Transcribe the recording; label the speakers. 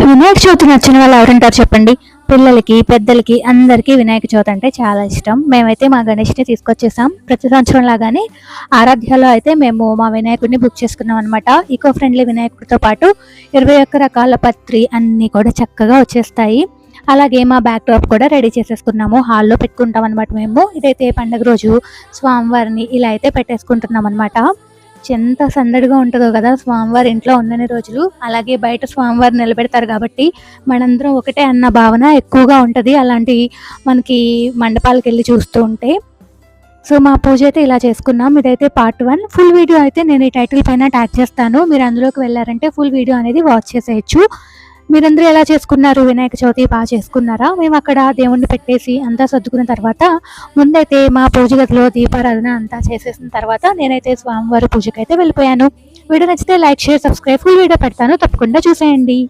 Speaker 1: వినాయక చవితి నచ్చిన వాళ్ళు ఎవరుంటారు చెప్పండి? పిల్లలకి పెద్దలకి అందరికీ వినాయక చవితి అంటే చాలా ఇష్టం. మేమైతే మా గణేష్ని తీసుకొచ్చేసాం. ప్రతి సంవత్సరం లాగానే ఆరాధ్యలో అయితే మేము మా వినాయకుడిని బుక్ చేసుకున్నాం అనమాట ఈకో ఫ్రెండ్లీ వినాయకుడితో పాటు ఇరవై ఒక్క రకాల పత్రి అన్నీ కూడా చక్కగా వచ్చేస్తాయి. అలాగే మా బ్యాక్ డ్రాప్ కూడా రెడీ చేసేసుకున్నాము. హాల్లో పెట్టుకుంటాం అనమాట మేము. ఇదైతే పండగ రోజు స్వామివారిని ఇలా అయితే పెట్టేసుకుంటున్నాం అనమాట ఎంత సందడిగా ఉంటుందో కదా స్వామివారి ఇంట్లో ఉన్నన్ని రోజులు. అలాగే బయట స్వామివారు నిలబెడతారు కాబట్టి మనందరం ఒకటే అన్న భావన ఎక్కువగా ఉంటుంది. అలాంటి మనకి మండపాలకు వెళ్ళి చూస్తూ ఉంటే. సో మా పూజ అయితే ఇలా చేసుకున్నాం. ఇదైతే పార్ట్ వన్ ఫుల్ వీడియో అయితే నేను ఈ టైటిల్ పైన ట్యాగ్ చేస్తాను. మీరు అందులోకి వెళ్ళారంటే ఫుల్ వీడియో అనేది వాచ్ చేసేయచ్చు. మీరందరూ ఎలా చేసుకున్నారు? వినాయక చవితి బాగా చేసుకున్నారా? మేము అక్కడ దేవుణ్ణి పెట్టేసి అంతా సర్దుకున్న తర్వాత ముందైతే మా పూజ గదిలో దీపారాధన అంతా చేసేసిన తర్వాత నేనైతే స్వామివారి పూజకైతే వెళ్ళిపోయాను. వీడియో నచ్చితే like share subscribe. Full video పెడతాను. తప్పకుండా చూసేయండి.